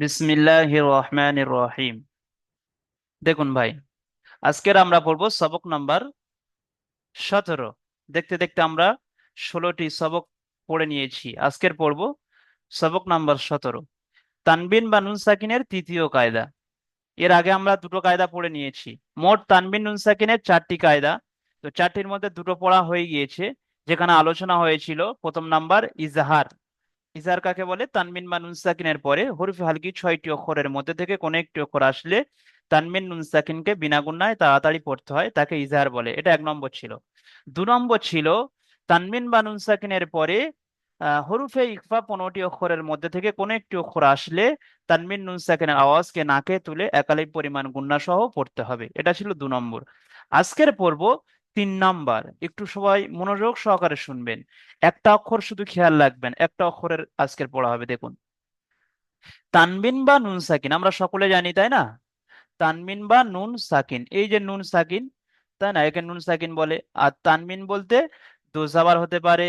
বিসমিল্লাহ রহিম দেখুন ভাই, আজকের আমরা পড়ব সবক নাম্বার সতেরো। দেখতে দেখতে আমরা ষোলোটি সবক পড়ে নিয়েছি। আজকের পড়ব সবক নাম্বার সতেরো। তানবিন বা নুন সাকিনের তৃতীয় কায়দা। এর আগে আমরা দুটো কায়দা পড়ে নিয়েছি। মোট তানবিন, নুন সাকিনের চারটি কায়দা। তো চারটির মধ্যে দুটো পড়া হয়ে গিয়েছে, যেখানে আলোচনা হয়েছিল প্রথম নাম্বার ইজাহার। ইজাহার কাকে বলে? তানবিন বা নুন সাকিনের পরে হরফে হালকি ছয়টি অক্ষরের মধ্যে থেকে কোনো একটি অক্ষর আসলে তানবিন নুন সাকিনকে বিনা গুণায় তাড়াতাড়ি পড়তে হয়, তাকে ইজাহার বলে। এটা এক নম্বর ছিল। দু নম্বর ছিল তানবিন বা নুন সাকিনের পরে হরুফে ইকফা পনেরোটি অক্ষরের মধ্যে থেকে কোনো একটি অক্ষর আসলে তানমিন নুন সাকিনের আওয়াজকে নাকে তুলে একালি পরিমাণ গুণা সহ পড়তে হবে। এটা ছিল দু নম্বর। আজকের পর্ব তিন নাম্বার, একটু সবাই মনোযোগ সহকারে শুনবেন। একটা অক্ষর শুধু খেয়াল রাখবেন, একটা অক্ষরের আজকের পড়া হবে, দেখুন। তানবিন বা নুন সাকিন, আমরা সকলে জানি, তাই না? তানবিন বা নুন সাকিন, এই যে নুন সাকিন, তাই না? একে নুন সাকিন বলে। আর তানবিন বলতে দোজাবার হতে পারে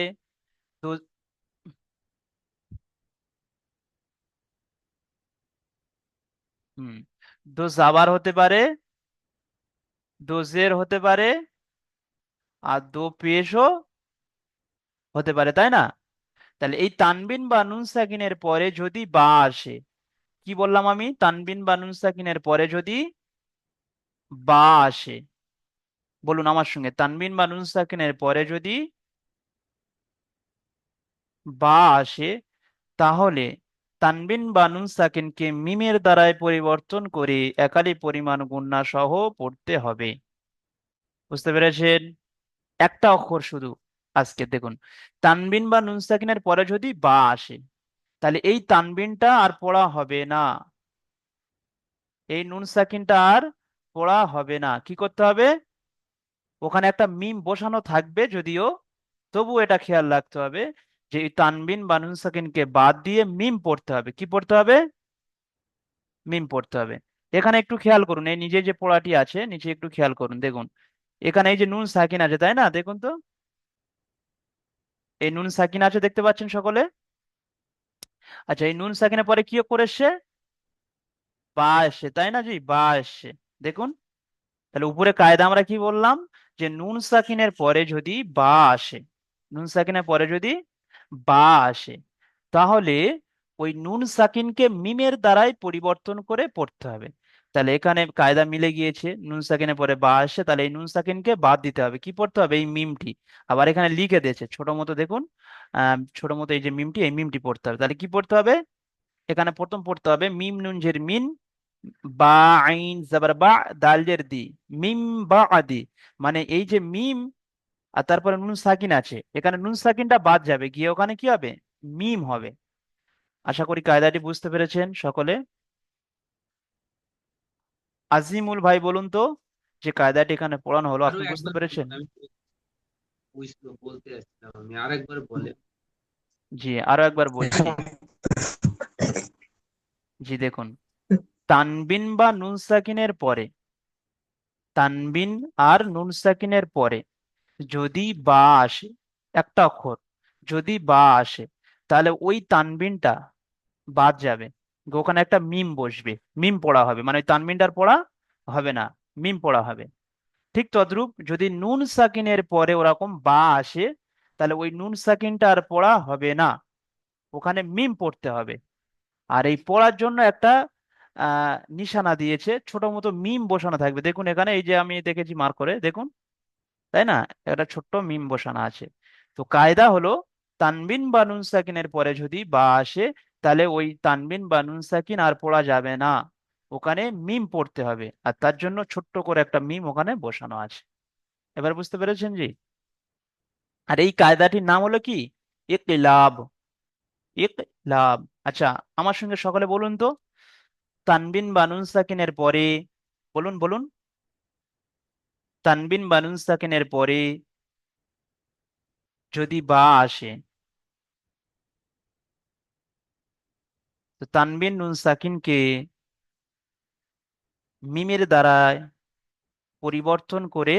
হুম দোজাবার হতে পারে, দোজের হতে পারে আর দো পেশও হতে পারে, তাই না? তাহলে এই তানবিন বা নুন সাকিনের পরে যদি বা আসে, কি বললাম আমি? তানবিন বা নুন সাকিনের পরে যদি বা আসে, বলুন আমার সঙ্গে, তানবিন বা নুন সাকিনের পরে যদি বা আসে, তাহলে তানবিন বা নুন সাকিনকে মিমের দ্বারায় পরিবর্তন করে একালি পরিমাণ গুণনা সহ পড়তে হবে। বুঝতে পেরেছেন? একটা অক্ষর শুধু আজকে, দেখুন। তানবিন বা নুন সাকিনের পরে যদি বা আসে, তাহলে এই তানবিনটা আর পড়া হবে না। এই নুন সাকিনটা আর পড়া হবে না। কি করতে হবে? ওখানে একটা মিম বসানো থাকবে যদিও, তবু এটা খেয়াল রাখতে হবে যে তানবিন বা নুন সাকিনকে বাদ দিয়ে মিম পড়তে হবে। কি পড়তে হবে? মিম পড়তে হবে। এখানে একটু খেয়াল করুন, এই নিজে যে পড়াটি আছে নিচে একটু খেয়াল করুন, দেখুন। এখানে এই যে নুন সাকিন আছে, তাই না? দেখুন তো। এই নুন সাকিন আছে, দেখতে পাচ্ছেন সকলে? আচ্ছা এই নুন সাকিনের পরে কি করে এসছে বা এসছে, তাই না জি? বা এসছে। দেখুন, তাহলে উপরে কায়দা আমরা কি বললাম? যে নুন সাকিনের পরে যদি বা আসে, নুন সাকিনের পরে যদি বা আসে, তাহলে ওই নুন সাকিনকে মিমের দ্বারাই পরিবর্তন করে পড়তে হবে। তাহলে এখানে কায়দা মিলে গিয়েছে, নুন সাকিনের পরে বা আসে তাহলে এই নুন সাকিনকে বাদ দিতে হবে। কি পড়তে হবে? এই মিমটি। আবার এখানে লিখে দিয়েছে, ছোট মতো দেখুন ছোট মতো এই যে মিমটি, এই মিমটি পড়তে হবে। তাহলে কি পড়তে হবে? এখানে প্রথম পড়তে হবে, মিম নুন জের মিন, বা আইন জাবার বা দাল জের দি, মিম বা আদি। মানে এই যে মিম আর তারপরে নুন সাকিন আছে, এখানে নুন সাকিনটা বাদ যাবে, গিয়ে ওখানে কি হবে? মিম হবে। আশা করি কায়দাটি বুঝতে পেরেছেন সকলে। আজিমুল ভাই বলুন তো যে কায়দাটি এখানে পড়ানো হলো আপনি বুঝতে পেরেছেন? বলতে আমি আরেকবার জি আরও একবার বলছি জি দেখুন। তানবিন বা নুন সাকিনের পরে তানবিন আর নুন সাকিনের পরে যদি বা আসে একটা অক্ষর যদি বা আসে তাহলে ওই তানবিনটা বাদ যাবে। ওখানে একটা মিম বসবে। মিম পড়া হবে। মানে ওই তানবিনটার পড়া হবে না। মিম পড়া হবে। ঠিক তদ্রূপ যদি নুন সাকিনের পরে ওরকম বা আসে, তাহলে ওই নুন সাকিনটা আর পড়া হবে না। ওখানে মিম পড়তে হবে। আর এই পড়ার জন্য একটা নিশানা দিয়েছে। ছোট মতো মিম বসানো থাকবে। দেখুন এখানে এই যে আমি দেখেছি মার্ক করে, দেখুন। তাই না? একটা ছোট্ট মিম বসানো আছে। তো কায়দা হলো তানবিন বা নুন সাকিনের পরে যদি বা আসে তাহলে ওই তানবিন বা নুন সাকিন আর পড়া যাবে না। ওখানে মিম পড়তে হবে। আর তার জন্য ছোট্ট করে একটা মিম ওখানে বসানো আছে। এবার বুঝতে পেরেছেন জি? আর এই কায়দাটির নাম হলো কি? ইকলাব। ইকলাব। আচ্ছা আমার সঙ্গে সকলে বলুন তো। তানবিন বা নুন সাকিনের পরে, বলুন বলুন। তানবিন বা নুন সাকিনের পরে যদি বা আসে তো তানবিন নুন সাকিনকে মিমের দ্বারায় পরিবর্তন করে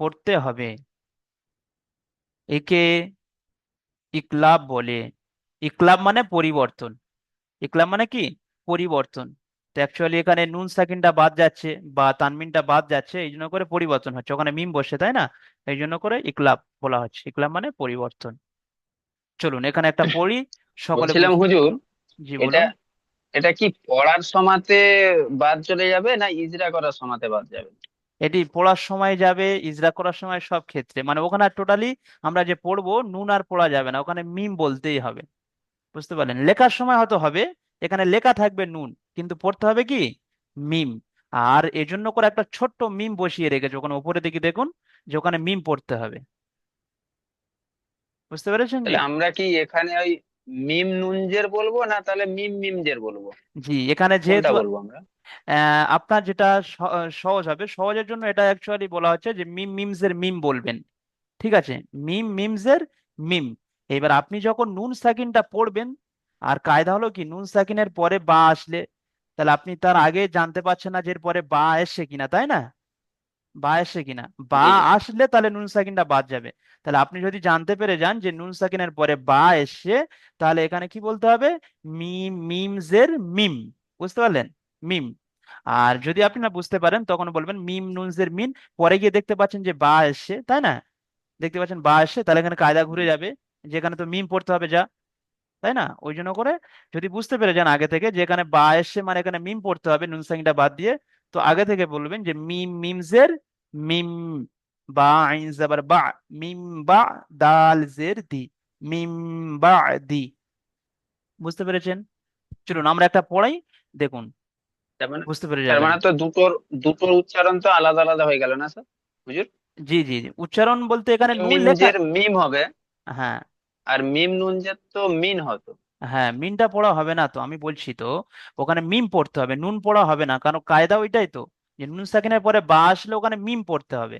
পড়তে হবে। একে ইকলাব বলে। ইকলাব মানে পরিবর্তন। ইকলাব মানে কি? পরিবর্তন। তো অ্যাকচুয়ালি এখানে নুন সাকিনটা বাদ যাচ্ছে বা তানমিনটা বাদ যাচ্ছে এই জন্য করে পরিবর্তন হচ্ছে। ওখানে মিম বসে, তাই না? এই জন্য করে ইকলাব বলা হচ্ছে। ইকলাব মানে পরিবর্তন। চলুন, এখানে একটা পড়ি। সকলে বলছিলাম হুজুর জি এটা বলুন। এটা কি পড়ার সময়তে বাদ চলে যাবে না ইজরা করার সময়তে বাদ যাবে? এটি পড়ার সময় যাবে ইজরা করার সময় সব ক্ষেত্রে। মানে ওখানে টোটালি আমরা যে পড়ব নুন আর পড়া যাবে না ওখানে মিম বলতেই হবে। বুঝতে পারলেন? লেখার সময় হয়তো হবে এখানে লেখা থাকবে নুন কিন্তু পড়তে হবে কি? মিম। আর এজন্য করে একটা ছোট্ট মিম বসিয়ে রেখেছে ওখানে উপরে দিকে দেখুন যে ওখানে মিম পড়তে হবে। বুঝতে পেরেছেন তাহলে আমরা কি এখানে ওই মিম নুনজের বলব না তাহলে মিম মিমজের বলব? জি এখানে কোনটা যেহেতু বলব আমরা? আপনার যেটা সহজ হবে সহজের জন্য এটা অ্যাকচুয়ালি বলা হচ্ছে যে মিম মিমসের মিম বলবেন। ঠিক আছে? মিম মিমসের মিম। এবার আপনি যখন নুন সাকিনটা পড়বেন আর কায়দা হলো কি নুন সাকিনের পরে বা আসলে তাহলে আপনি তার আগে জানতে পারছেন না যে এর পরে বা এসছে কিনা তাই না? বা এসছে কিনা? বা আসলে তাহলে নুন সাকিনটা বাদ যাবে। তাহলে আপনি যদি জানতে পেরে যান যে নুন সাকিনের পরে বা এসছে তাহলে এখানে কি বলতে হবে? মিম মিমসের মিম। বুঝতে পারলেন? মিম। আর যদি আপনি না বুঝতে পারেন তখন বলবেন মিম নুনসের মিন পরে গিয়ে দেখতে পাচ্ছেন যে বা এসছে তাই না? দেখতে পাচ্ছেন বা এসছে তাহলে এখানে কায়দা ঘুরে যাবে। যেখানে তো মিম পড়তে হবে যা তাই না? ওই জন্য করে যদি বুঝতে পেরে যান আগে থেকে যে এখানে বা এসে মানে এখানে মিম পড়তে হবে নুন সাকিনটা বাদ দিয়ে তো আগে থেকে বলবেন যে মিম মিমজের মিম বা আইন জাবার বা মিম বা দাল জের দি মিম বা দি। বুঝতে পেরেছেন? চলুন আমরা একটা পড়াই দেখুন। মানে বুঝতে পেরে যাবেন। মানে তো দুটোর দুটোর উচ্চারণ তো আলাদা আলাদা হয়ে গেল না স্যার? হুজুর? জি জি জি। উচ্চারণ বলতে এখানে মিম নুন লেখা মিম হবে। হ্যাঁ। আর মিম নুনজের তো মিন হতো। হ্যাঁ মিনটা পড়া হবে না তো আমি বলছি তো ওখানে মিম পড়তে হবে নুন পড়া হবে না কারণ কায়দা ওইটাই তো যে নুন সাকিনের পরে বা আসলে ওখানে মিম পড়তে হবে।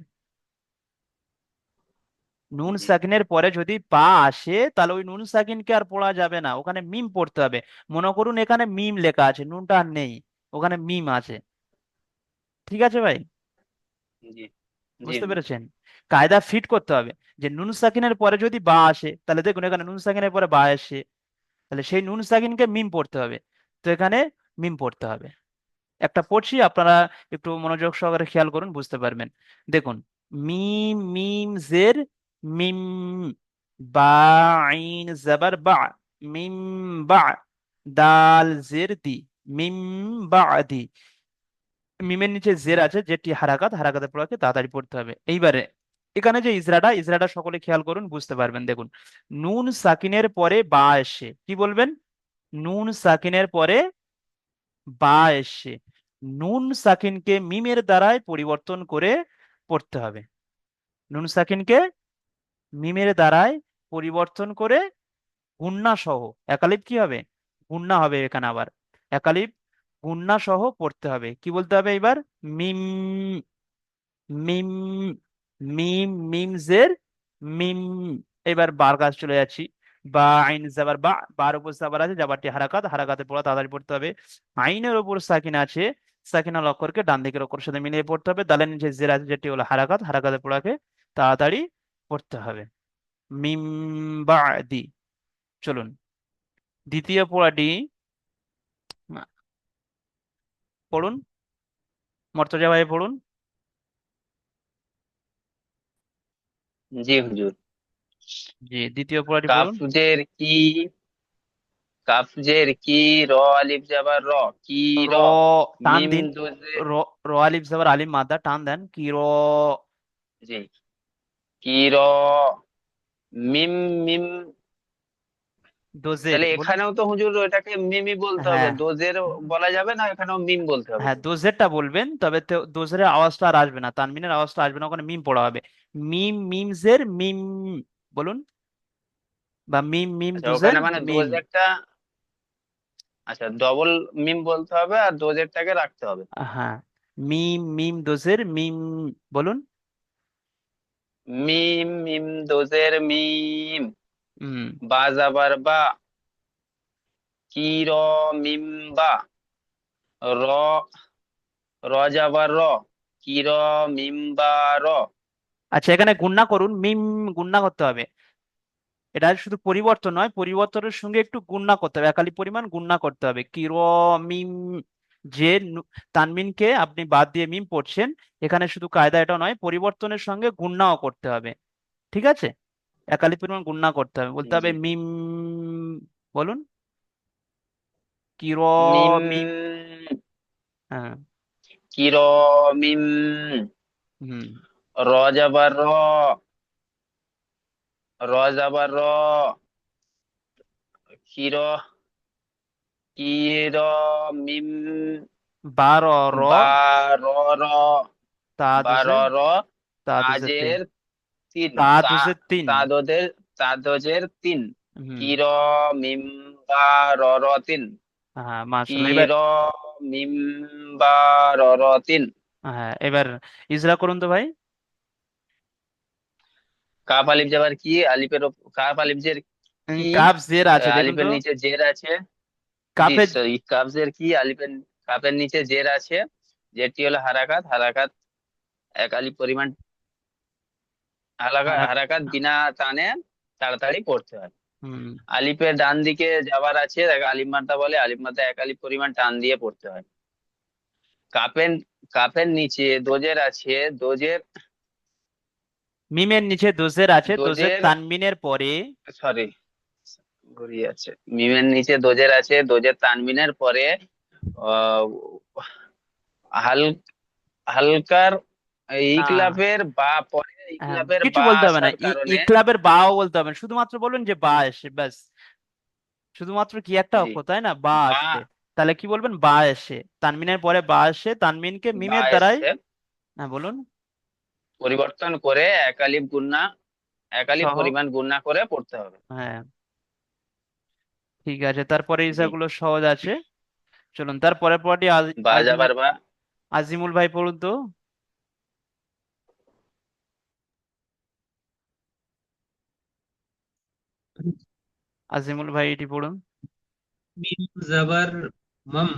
নুন সাকিনের পরে যদি পা আসে তাহলে ওই নুন সাকিনকে আর পড়া যাবে না ওখানে মিম পড়তে হবে। মনে করুন এখানে মিম লেখা আছে নুনটা আর নেই ওখানে মিম আছে। ঠিক আছে ভাই? বুঝতে পেরেছেন? কায়দা ফিট করতে হবে যে নুন সাকিনের পরে যদি বা আসে তাহলে দেখুন এখানে নুন সাকিনের পরে বা আসে তাহলে সেই নুন সাকিনকে মিম পড়তে হবে। তো এখানে মিম পড়তে হবে। একটা পড়ছি, আপনারা একটু মনোযোগ সহকারে খেয়াল করুন, বুঝতে পারবেন। দেখুন, মিম মিম, জের, মিম, বা, আইন, জাবার, বা, মিম, বা, দাল, জের, দি, মিম, বা, দি। মিমের নিচে জের আছে যেটি হারাকাত, হারাকাতের পড়াকে তাড়াতাড়ি পড়তে হবে। এইবারে এখানে যে ইজরাটা ইজরাটা সকলে খেয়াল করুন, বুঝতে পারবেন, দেখুন। নুন সাকিনের পরে বা এসে, কি বলবেন? নুন সাকিনের পরে বা এসে। নুন সাকিনকে মিমের দ্বারায় পরিবর্তন করে পড়তে হবে। নুন সাকিনকে মিমের দ্বারায় পরিবর্তন করে গুন্না সহ একালিপ কি হবে? গুন্না হবে এখানে আবার। একালিপ গুন্না সহ পড়তে হবে। কি বলতে হবে এবার মিম মিম মিম, মিমজের মিম, এবার বার কাজ চলে যাচ্ছি। বা, আইন জাবার বা, বার উপর জাবার আছে, জাবারটি হারাকাত হারাকাতে পড়া তাড়াতাড়ি পড়তে হবে। আইনের উপর সাকিন আছে, সাকিনা লক্ষরকে ডান দিকের অক্ষরের সাথে মিলিয়ে পড়তে হবে। দালের নিচে জের আছে, যেটি হলো হারাকাত হারাকাতে পড়াকে তাড়াতাড়ি পড়তে হবে। মিম বাদি চলুন। দ্বিতীয় পড়াটি, পড়ুন। মর্তজা ভাই পড়ুন। জি হুজুর। জি দ্বিতীয় পড়াটি বলুন। কাফজের কি কাফজের কি র আলিফ জাবার র? কি র? র টান মিম দিন। দুজে র র আলিফ জবর আলিম মাদা টান দেন। কি র? জি। কি র? মিম মিম দোজের তাহলে এখানেও তো হুজুর ওটাকে মিমই বলতে হবে। হ্যাঁ। দোজের বলা যাবে না এখানেও মিম বলতে হবে? হ্যাঁ দোজেরটা বলবেন তবে তো দোজের আওয়াজটা আর আসবে না তানমিনের আওয়াজটা আসবে না ওখানে মিম পড়া হবে। মিম মিমজের মিম বলুন। বা মিম মিম আচ্ছা দোজের ওখানে মানে মিম। দোজেরটা আচ্ছা ডবল মিম বলতে হবে আর দোজেরটাকে রাখতে হবে। হ্যাঁ মিম মিম দোজের মিম বলুন। মিম মিম দোজের মিম। হুম। বা যাবার বা কি র মিম বা র র যাবার র কি র। মিম বা র আচ্ছা এখানে গুণনা করুন মিম গুণনা করতে হবে। এটা শুধু পরিবর্তন নয় পরিবর্তনের সঙ্গে একটু গুণনা করতে হবে একালি পরিমাণ গুণনা করতে হবে। কির মিম যে তানমিনকে আপনি বাদ দিয়ে মিম পড়ছেন এখানে শুধু কায়দা এটা নয় পরিবর্তনের সঙ্গে গুণনাও করতে হবে। ঠিক আছে? একালি পরিমাণ গুণনা করতে হবে। বলতে হবে মিম বলুন। কির মিম হ্যাঁ। কির মিম হুম। র যাবার র র যাবার র কির কির মিম বার র বা র র তা বা র দুজে র তা দুজে তিন। তাদদের তাদজের তিন। কির মিম বা তিন কির মিম বা তিন হ্যাঁ এবার ইজরা করুন তো ভাই। কাপ আলিফ যাবার কি? আলিফের কাপ আলিফ জের কাফ জের আছে আলিফের নিচে জের আছে। কাফের সরি কাবজের কি? আলিফের কাপের নিচে জের আছে। যেটি হলো হারাকাত। হারাকাত এক আলিফ পরিমাণ হারাকাত বিনা টানে তাড়াতাড়ি পড়তে হয়। হুম। আলিফের ডান দিকে যাবার আছে আলিফ মাদ্দা বলে আলিফ মাদ্দা এক আলিফ পরিমাণ টান দিয়ে পড়তে হয়। কাপের কাপের নিচে দোজের আছে দোজের মিমের নিচে দোজের আছে দোজের তানবিনের পরে সরি ঘুরিয়ে আছে মিমের নিচে দোজের আছে দোজের তানবিনের পরে হাল হালকার হ্যাঁ। ইকলাফের বা পরে হ্যাঁ কিছু বলতে হবে না। আসার ই- কারণে বাও বলতে হবে না। শুধুমাত্র বলবেন যে বা এসে ব্যাস। শুধুমাত্র কি একটা জি। অক্ষর তাই না? বা আসে তাহলে কি বলবেন? বা এসে তানমিনের পরে বা এসে তানমিনকে মিমের দ্বারাই হ্যাঁ বলুন। পরিবর্তন করে এক আলিফ গুন্না এক আলিফ সহ। পরিমাণ গুন্না করে পড়তে হবে। হ্যাঁ। ঠিক আছে তারপরে জি। ইজাগুলো সহজ আছে। চলুন তারপরে পরটি আজিমুল ভাই পড়ুন তো। আজিমুল ভাই এটি পড়ুন। মিম জাবার মাম।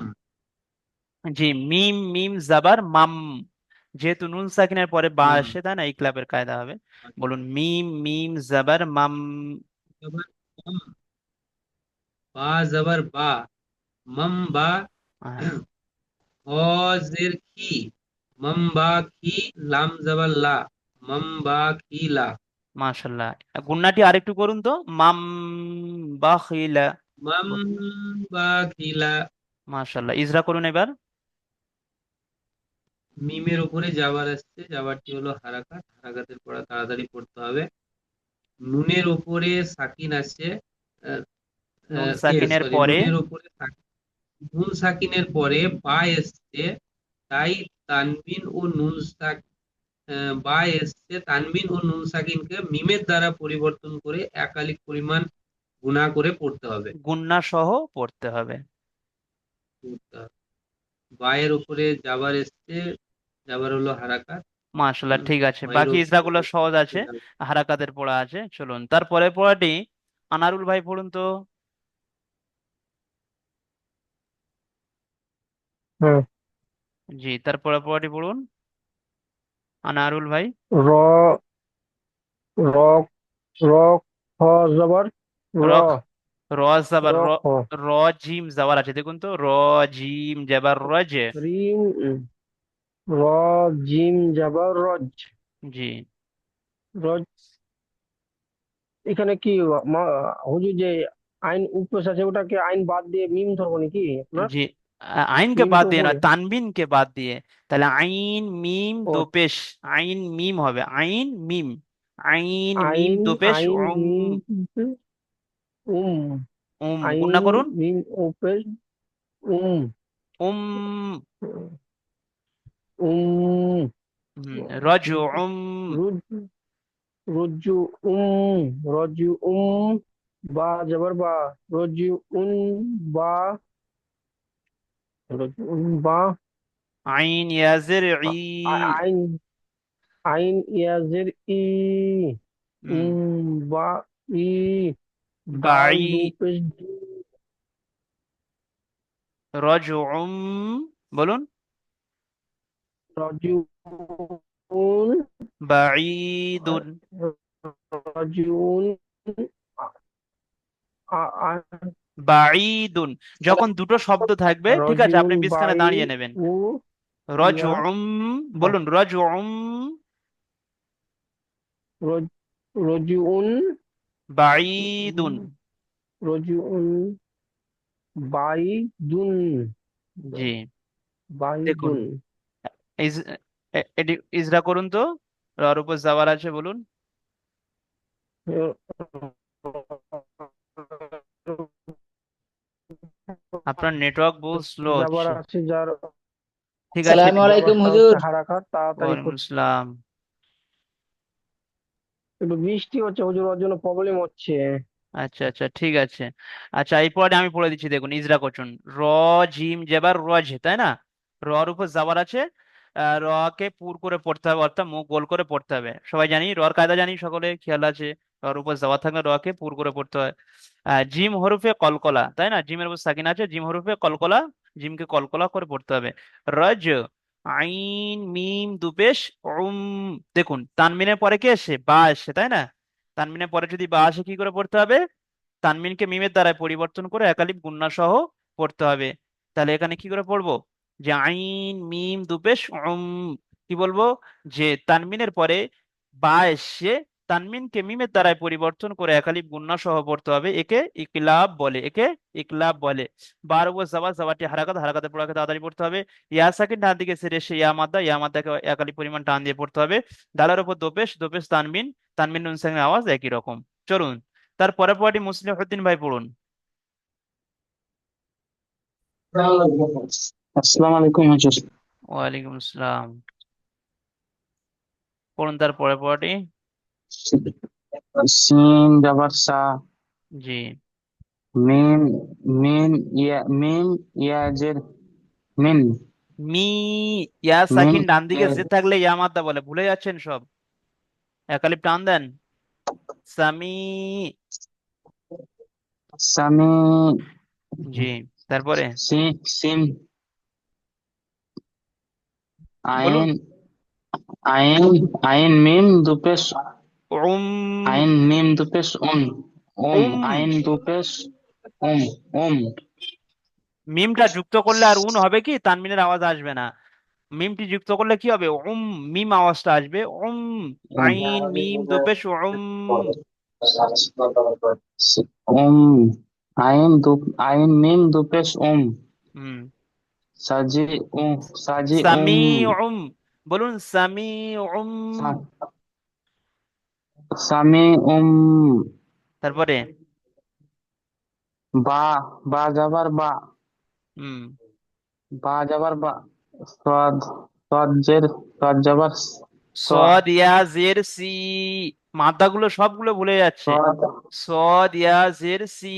জি মিম মিম জাবার মাম। যেহেতু নুন সাকিনের পরে বা আসে তাই না? এই ক্লাবের কায়দা হবে। বলুন মিম মিম জাবার মাম। জাবার মাম। বা জাবার বা। মাম বা। হজের কি মাম বা কি লাম জাবার লা। মাম বা কি লা। মাশাল্লাহ গুন্নাটি আরেকটু করুন তো। মাম বাখিলা। মাম মাশাল্লাহ ইজরা করুন এবার। মিমের উপরে জাবার আসছে। জাবারটি হলো হারাকাত। হারাকাতের পড়া তাড়াতাড়ি পড়তে হবে। নুনের উপরে সাকিন আছে। সাকিনের পরে। নুনের উপরে নুন সাকিনের পরে পা এসছে। তাই তানবিন ও নুন সাক আহ, বা এসছে তানবিন ও নুন সাকিনকে মিমের দ্বারা পরিবর্তন করে একালিক পরিমাণ গুণা করে পড়তে হবে। গুন্না সহ পড়তে হবে। বায়ের উপরে যাবার এসছে জাবার হলো হারাকাত। মাশাল্লাহ হুম, ঠিক আছে। বাকি উপরে ইজরাগুলো সহজ আছে হারাকাতের পড়া আছে চলুন। তারপরে পড়াটি আনারুল ভাই পড়ুন তো। জি তারপরে পড়াটি পড়ুন। আনারুল ভাই? র র র খ জবর র। র জাবার র র জিম জাবার আছে দেখুন তো। র জিম জাবার রজ রিম র জিম জবর রজ জি। রজ এখানে কি হুজুর যে আইন উপেশ আছে ওটাকে আইন বাদ দিয়ে মিম ধরবো নাকি আপনার? জি। আ- আইনকে বাদ দিয়ে নয় উপরে তানবিনকে বাদ দিয়ে তাহলে আইন মিম ও দোপেশ আইন মিম হবে আইন মিম আইন মিম আইন দোপেশ আইন উম মিম উম উম আইন গুণনা করুন মিম উপেশ উম উম উম হুম, রজউম রুজ উম রজ্জু উম বা জবর বা রজ্জু উন বা বা আইন ইয়াজের ই আইন আইন ইয়াজের ই বা ই বাই রজউম বলুন। রজ্জু বাঈদুন। রজ্জু উন আ- আ- বাঈদুন যখন দুটো শব্দ থাকবে ঠিক আছে আপনি রজুউন দাঁড়িয়ে নেবেন রজউম বলুন রজউম রজ- রজুউন বাঈদুন রজুউন বাইদুন জি এটি ইজরা করুন তো রর উপর যাওয়ার আছে বলুন আপনার নেটওয়ার্ক বহু স্লো যাবার হচ্ছে আছে যার ঠিক আছে। সালামু আলাইকুম হুজুর। হারাকাত তাড়াতাড়ি ওয়ালাইকুম আসসালাম। একটু বৃষ্টি হচ্ছে হুজুর ওর জন্য প্রবলেম হচ্ছে। আচ্ছা আচ্ছা ঠিক আছে। আচ্ছা এই পরে আমি পড়ে দিচ্ছি দেখুন ইজরা করছুন র জিম জেবার রজ তাই না? রর উপর যাবার আছে। র কে পুর করে পড়তে হবে অর্থাৎ মুখ গোল করে পড়তে হবে। সবাই জানি রর কায়দা জানি সকলে খেয়াল আছে। রর উপর যাওয়া থাকলে র পুর করে পড়তে হয় জিম হরফে কলকলা তাই না জিমের উপর সাকিন আছে জিম হরফে কলকলা জিমকে কলকলা করে পড়তে হবে রজ আইন মিম দুপেশ উম দেখুন তানমিনের পরে কি আসে বা আসে তাই না তানমিনের পরে যদি বা আসে কি করে পড়তে হবে তানমিনকে মিমের দ্বারায় পরিবর্তন করে একালিপ গুণনা সহ পড়তে হবে তাহলে এখানে কি করে পড়ব যে আইন মিম দুপেশ উম কি বলব যে তানমিনের পরে বা এসে তানমিনকে মিমের দ্বারায় পরিবর্তন করে একালিপ গুণনা সহ পড়তে হবে। একে ইকলাব বলে একে ইকলাব বলে। বার উপর যাওয়া যাওয়াটি হারাকাত হারাকাতে পড়াকে তাড়াতাড়ি পড়তে হবে। ইয়া সাকিন ডান দিকে সেরে এসে ইয়া মাদ্দা ইয়া মাদ্দাকে একালিপ পরিমাণ টান দিয়ে পড়তে হবে। ডালার উপর দোপেশ দোপেশ তানমিন তানমিন নুন সাকিনের আওয়াজ একই রকম। চলুন তার পরের পরটি মুসলিম উদ্দিন ভাই পড়ুন। আসসালামু আলাইকুম ওয়ালাইকুম আসসালাম। পড়ুন তার পরের পরটি সিন জবর সা জি মিম মিম ইয়া মিম ইয়া জের মিন মি ইয়া সাকিন ডান দিকে এ- জে থাকলে ইয়া মাদ্দা বলে। ভুলে যাচ্ছেন সব। একালিপ টান দেন। সামি সামি জি তারপরে? সিম বলুন। আইন আইন আইন মিম দুপেশ আইন মিম দুপেশ উম উম উম। আইন দুপেশ উম উম। মিমটা যুক্ত করলে আর উন হবে কি? তানমিনের আওয়াজ আসবে না। মিমটি যুক্ত করলে কি হবে? উম মিম আওয়াজটা আসবে। উম উম। আইন মিম দুপেশ উম। উম আইন দু আইন মিম দুপেশ উম। হুম। সাজি উম সাজি সামি উম। বলুন সামি উম। সা- সামি উম তারপরে? বা বা যাবার বা। হুম। বা যাবার বা। সদ সদ জের সদ যাবার সদ ইয়া জের সি মাদ্দাগুলো সবগুলো ভুলে যাচ্ছে। সদ। ইয়া জের সি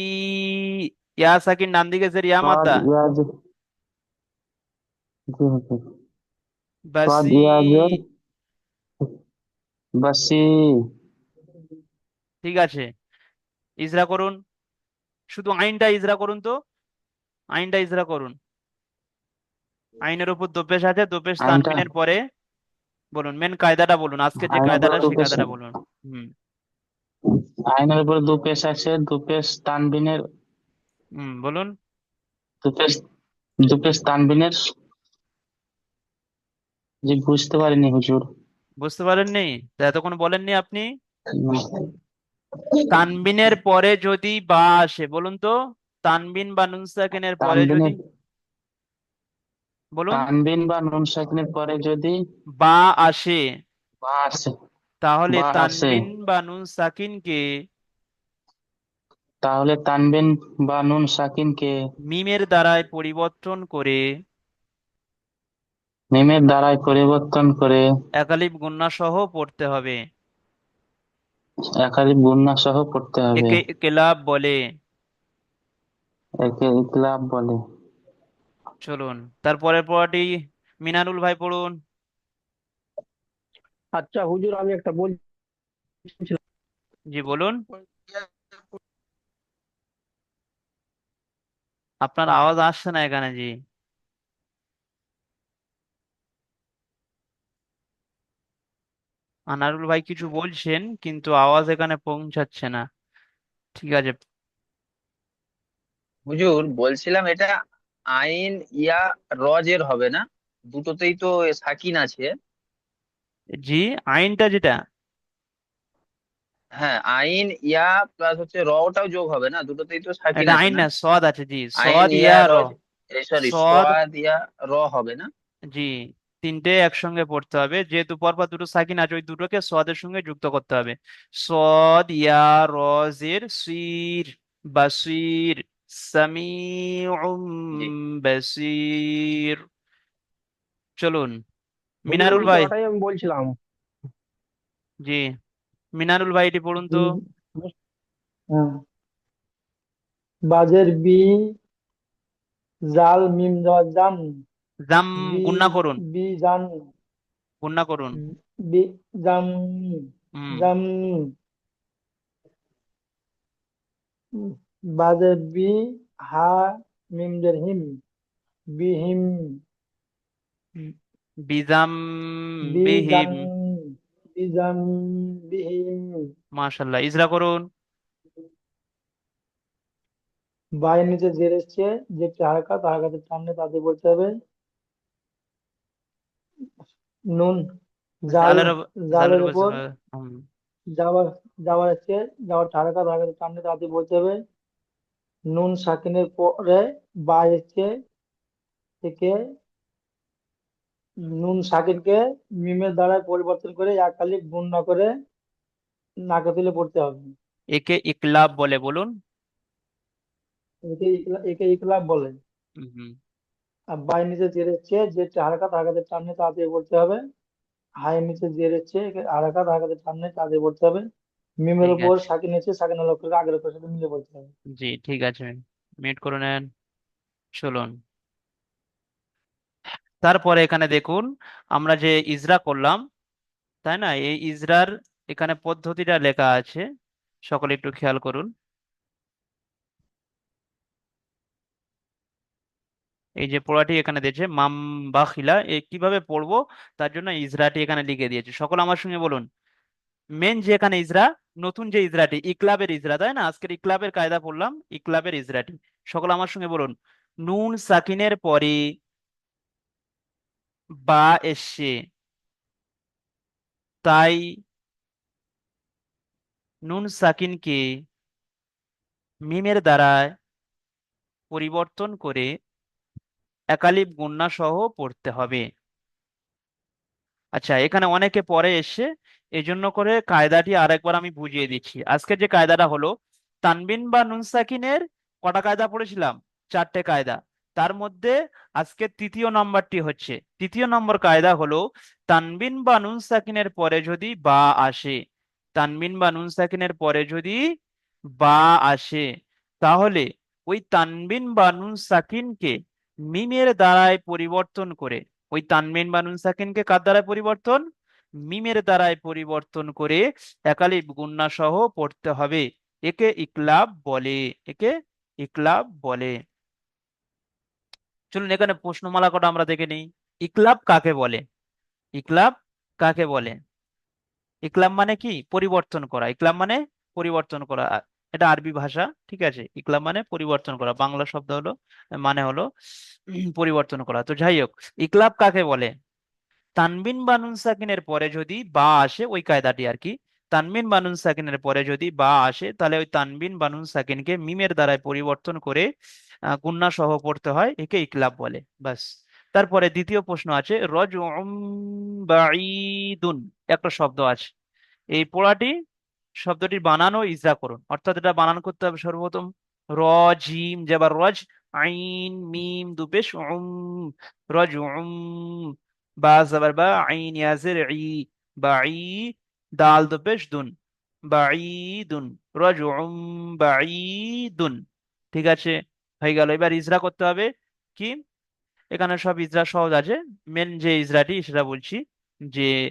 ইয়া সাকিন ডান দিকে জের ইয়া সদ বাসি। বাসি। ঠিক আছে? ইজরা করুন। শুধু আইনটা ইজরা করুন তো। আইনটা ইজরা করুন। আইনের উপর দোপেশ আছে দোপেশ তানবিনের পরে বলুন মেন কায়দাটা বলুন আজকে যে কায়দাটা সেই কায়দাটা বলুন। হুম। আইনের উপর দু পেশ আছে দু পেশ তানবিনের হুম বলুন। দু পেশ দু পেশ তানবিনের জি বুঝতে পারিনি হুজুর। বুঝতে পারেননি? তা এতক্ষণ বলেননি আপনি? তানবিনের পরে যদি বা আসে বলুন তো তানবিন বা নুন সাকিনের পরে যদি বলুন। তানবিন বা নুন সাকিনের পরে যদি বা আসে বা আসে তাহলে বা আসে। তানবিন বা নুন সাকিনকে তাহলে তানবিন বা নুন সাকিনকে মিমের দ্বারায় পরিবর্তন করে মিমের দ্বারাই পরিবর্তন করে একালিপ গুণনা সহ পড়তে হবে। একাধিক গুণনা সহ পড়তে হবে। একে ইকলাব বলে। একে ইকলাব বলে। চলুন তারপরের পরটি মিনারুল ভাই পড়ুন। আচ্ছা হুজুর আমি একটা বলছিলাম জি বলুন। আপনার আওয়াজ আসছে না এখানে জি। আনারুল ভাই কিছু বলছেন কিন্তু আওয়াজ এখানে পৌঁছাচ্ছে না। ঠিক আছে। হুজুর বলছিলাম এটা আইন ইয়া রজের হবে না? দুটোতেই তো সাকিন আছে। জি আইনটা যেটা। হ্যাঁ আইন ইয়া প্লাস হচ্ছে র ওটাও যোগ হবে না? দুটোতেই তো সাকিন এটা আছে আইন না? না সদ আছে জি। আইন সদ ইয়া ইয়া র। সরি সদ সোয়াদ ইয়া র হবে না? জি। তিনটে একসঙ্গে পড়তে হবে। যেহেতু পরপর দুটো সাকিন আছে ওই দুটোকে সদের সঙ্গে যুক্ত করতে হবে। সদ ইয়া রজের সির বাসির সামিউম বাসির। চলুন। মিনারুল ভাই। আমি বলছিলাম। জি। মিনারুল ভাই এটি পড়ুন তো। বাজের বি জাল মিম জান জাম বি গুণনা করুন। বি জান গুণনা করুন। বি জাম। জাম। বাজের বি হা মিম দের হিম। বিহিম বিজাম বিহিম বিজাম বিহিম মাশাল্লাহ ইজরা করুন। বায়ের নিচে জের এসছে যে হারকাত হারকাতের টানলে তাদের বলতে হবে নুন জাল জালের উপর যাওয়ার যাওয়ার এসছে যাওয়ার হারকাত হারকাতের টানলে তাদের বলতে হবে। নুন সাকিনের পরে বা এসছে থেকে নুন সাকিনকে মিমের দ্বারা পরিবর্তন করে এক আলিফ গুণ না করে নাকে তুলে পড়তে হবে। একে ইকলাব বলে বলুন। একে একে ইকলাব বলে। হুম। বায়ের নিচে জের এসছে যে হারকাত হারকাতের টানলে তাড়াতাড়ি বলতে হবে। হাই নিচে জের এসছে একে হারকাত হারকাতের টানলে তাড়াতাড়ি পড়তে হবে। মিমের উপর সাকিন এসছে সাকিনের লক্ষ্য আগের লক্ষ্যের সাথে মিলে বলতে হবে। জি ঠিক আছে। মিট করে নেন। চলুন। তারপরে এখানে দেখুন আমরা যে ইজরা করলাম তাই না? এই ইজরার এখানে পদ্ধতিটা লেখা আছে। সকলে একটু খেয়াল করুন। এই যে পড়াটি এখানে দিয়েছে, মাম বাখিলা এ কীভাবে পড়ব? তার জন্য ইজরাটি এখানে লিখে দিয়েছে। সকল আমার সঙ্গে বলুন। মেন যে এখানে ইজরা, নতুন যে ইজরাটি, ইকলাবের ইজরা, তাই না? আজকের ইকলাবের কায়দা পড়লাম, ইকলাবের ইজরাটি। সকল আমার সঙ্গে বলুন। নুন সাকিনের পরে বা এসছে। তাই নুন সাকিনকে মিমের দ্বারায় পরিবর্তন করে একালিপ গুণনা সহ পড়তে হবে। আচ্ছা এখানে অনেকে পরে এসে এই জন্য করে কায়দাটি আরেকবার আমি বুঝিয়ে দিচ্ছি। আজকে যে কায়দাটা হলো, তানবিন বা নুন সাকিনের কটা কায়দা পড়েছিলাম? চারটে কায়দা। তার মধ্যে আজকে তৃতীয় নম্বরটি হচ্ছে। তৃতীয় নম্বর কায়দা হলো, তানবিন বা নুন সাকিনের পরে যদি বা আসে, তানবিন বা নুন সাকিনের পরে যদি বা আসে, তাহলে ওই তানবিন বা নুন সাকিনকে মিমের দ্বারায় পরিবর্তন করে, ওই তানবিন বা নুন সাকিনকে কার দ্বারায় পরিবর্তন? মিমের দ্বারায় পরিবর্তন করে একালিপ গুণনা সহ পড়তে হবে। একে ইকলাব বলে, একে ইকলাব বলে। চলুন এখানে প্রশ্নমালা কটা আমরা দেখে নিই। ইকলাব কাকে বলে? ইকলাব কাকে বলে? ইকলাব মানে কি? পরিবর্তন করা। ইকলাব মানে পরিবর্তন করা। এটা আরবি ভাষা, ঠিক আছে? ইকলাব মানে পরিবর্তন করা, বাংলা শব্দ হলো মানে হলো পরিবর্তন করা। তো যাই হোক, ইকলাব কাকে বলে? তানবিন বানুন সাকিনের পরে যদি বা আসে, ওই কায়দাটি আর কি, তানবিন বানুন সাকিনের পরে যদি বা আসে, তাহলে ওই তানবিন বানুন সাকিনকে মিমের দ্বারায় পরিবর্তন করে গুণনা সহ পড়তে হয়, একে ইকলাব বলে বাস তারপরে দ্বিতীয় প্রশ্ন আছে বাঈদুন, একটা শব্দ আছে। এই পড়াটি শব্দটির বানানো ইজরা করুন। অর্থাৎ এটা বানান করতে হবে সর্বপ্রথম। র, জিম যেবার রজ, আইন, মিম, দুপেশ, উম, রজ, উম, বা জবর বা, আইন, ইয়াজের, ই বাঈ দাল, দুপেশ, দুন বাঈদুন রজ, উম বাঈদুন ঠিক আছে? হয়ে গেল। এবার ইজরা করতে হবে কি? এখানে সব ইজরা সহজ আছে। মেন যে ইজরাটি, সেটা বলছি যে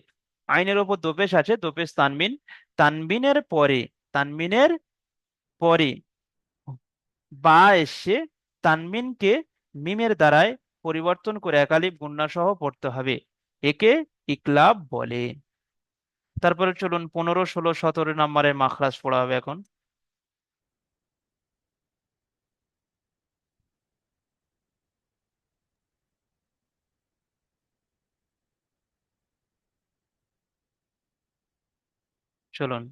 আইনের ওপর দোপেশ আছে, দোপেশ তানবিন তানবিনের পরে তানবিনের পরে বা এসে তানবিনকে মিমের দ্বারায় পরিবর্তন করে একালিপ গুন্নাসহ সহ পড়তে হবে। একে ইকলাব বলে। তারপরে চলুন পনেরো, ষোলো, সতেরো নম্বরের মাখরাজ পড়া হবে এখন। চলুন।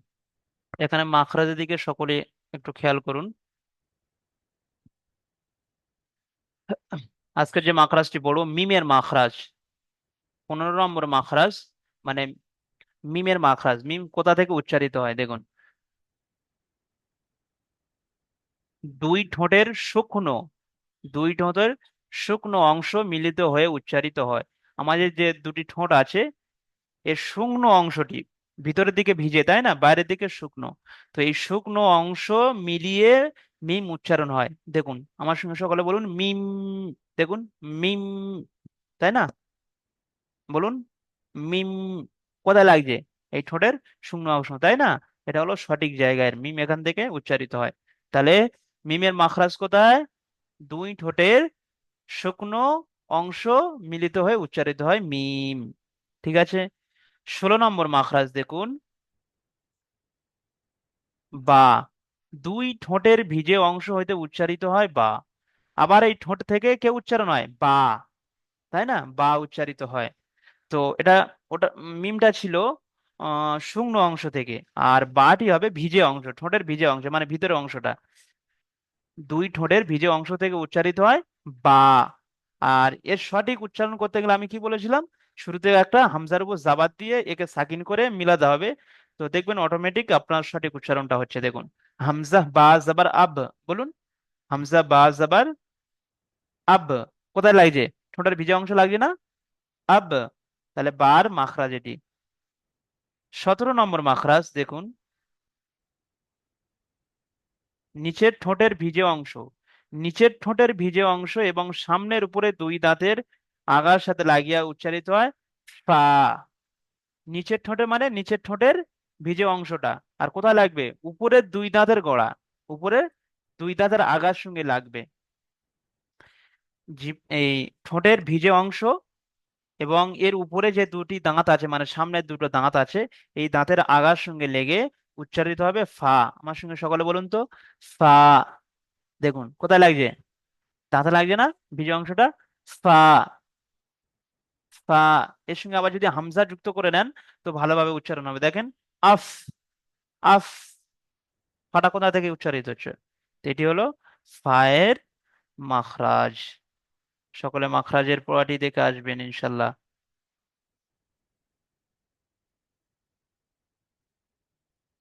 এখানে মাখরাজের দিকে সকলে একটু খেয়াল করুন। আজকের যে মাখরাজটি পড়ব মিমের মাখরাজ, পনেরো নম্বর মাখরাজ মানে মিমের মাখরাজ, মিম কোথা থেকে উচ্চারিত হয় দেখুন। দুই ঠোঁটের শুকনো, দুই ঠোঁটের শুকনো অংশ মিলিত হয়ে উচ্চারিত হয়। আমাদের যে দুটি ঠোঁট আছে, এর শুকনো অংশটি ভিতরের দিকে ভিজে, তাই না? বাইরের দিকে শুকনো। তো এই শুকনো অংশ মিলিয়ে মিম উচ্চারণ হয়। দেখুন, আমার সঙ্গে সকলে বলুন, মিম, দেখুন, মিম, তাই না? বলুন, মিম, কোথায় লাগছে? এই ঠোঁটের শুকনো অংশ, তাই না? এটা হলো সঠিক জায়গায়, মিম এখান থেকে উচ্চারিত হয়। তাহলে মিমের মাখরাজ কোথায়? দুই ঠোঁটের শুকনো অংশ মিলিত হয়ে উচ্চারিত হয় মিম। ঠিক আছে? ষোলো নম্বর মাখরাজ দেখুন। বা, দুই ঠোঁটের ভিজে অংশ হইতে উচ্চারিত হয় বা। আবার এই ঠোঁট থেকে কে উচ্চারণ হয়? বা। তাই না? বা উচ্চারিত হয়। তো এটা, ওটা মিমটা ছিল শুকনো অংশ থেকে। আর বাটি হবে ভিজে অংশ, ঠোঁটের ভিজে অংশ মানে ভিতরের অংশটা। দুই ঠোঁটের ভিজে অংশ থেকে উচ্চারিত হয় বা। আর এর সঠিক উচ্চারণ করতে গেলে আমি কি বলেছিলাম? শুরুতে একটা হামজার উপর জাবাত দিয়ে একে সাকিন করে মিলাতে হবে। তো দেখবেন অটোমেটিক আপনার সঠিক উচ্চারণটা হচ্ছে, দেখুন, হামজা বা জাবার আব, বলুন, হামজা বা জাবার আব, কোথায় লাগছে? ঠোঁটের ভিজে অংশ লাগছে না? আব, তাহলে বার মাখরাজ এটি। সতেরো নম্বর মাখরাজ, দেখুন, নিচের ঠোঁটের ভিজে অংশ, নিচের ঠোঁটের ভিজে অংশ এবং সামনের উপরে দুই দাঁতের আগার সাথে লাগিয়া উচ্চারিত হয় ফা। নিচের ঠোঁটে মানে নিচের ঠোঁটের ভিজে অংশটা। আর কোথায় লাগবে? উপরের দুই দাঁতের গোড়া। উপরে দুই দাঁতের আগার সঙ্গে লাগবে। এই ঠোঁটের ভিজে অংশ এবং এর উপরে যে দুটি দাঁত আছে মানে সামনের দুটো দাঁত আছে, এই দাঁতের আগার সঙ্গে লেগে উচ্চারিত হবে ফা। আমার সঙ্গে সকলে বলুন তো, ফা। দেখুন, কোথায় লাগছে? দাঁতে লাগছে না? ভিজে অংশটা? ফা। ফা এর সঙ্গে আবার যদি হামজা যুক্ত করে নেন, তো ভালোভাবে উচ্চারণ হবে। দেখেন, আফ আফ, ফাটা কোথা থেকে উচ্চারিত হচ্ছে? এটি হলো ফায়ের মাখরাজ। সকলে মাখরাজের পড়াটি দেখে আসবেন ইনশাল্লাহ।